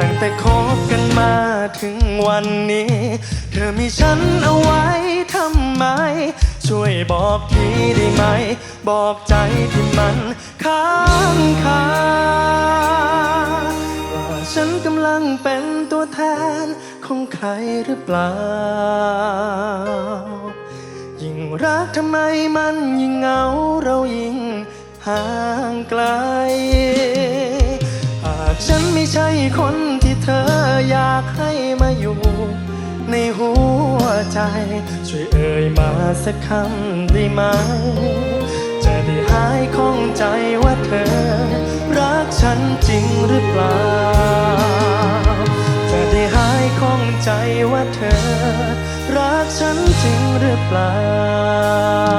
ตั้งแต่คบกันมาถึงวันนี้ เธอมีฉันเอาไว้ทำไม ช่วยบอกทีได้ไหม บอกใจที่มันค้างคาว่าฉันกำลังเป็นตัวแทนของใครหรือเปล่า ยิ่งรักทำไมมันยิ่งเหงาเรายิ่งห่างไกล คนที่เธออยากให้มาอยู่ ในหัวใจ ช่วยเอ่ยมาสักคำได้ไหม จะได้หายข้องใจว่าเธอ รักฉันจริงหรือเปล่า จะได้หายข้องใจว่าเธอ รักฉันจริงหรือเปล่า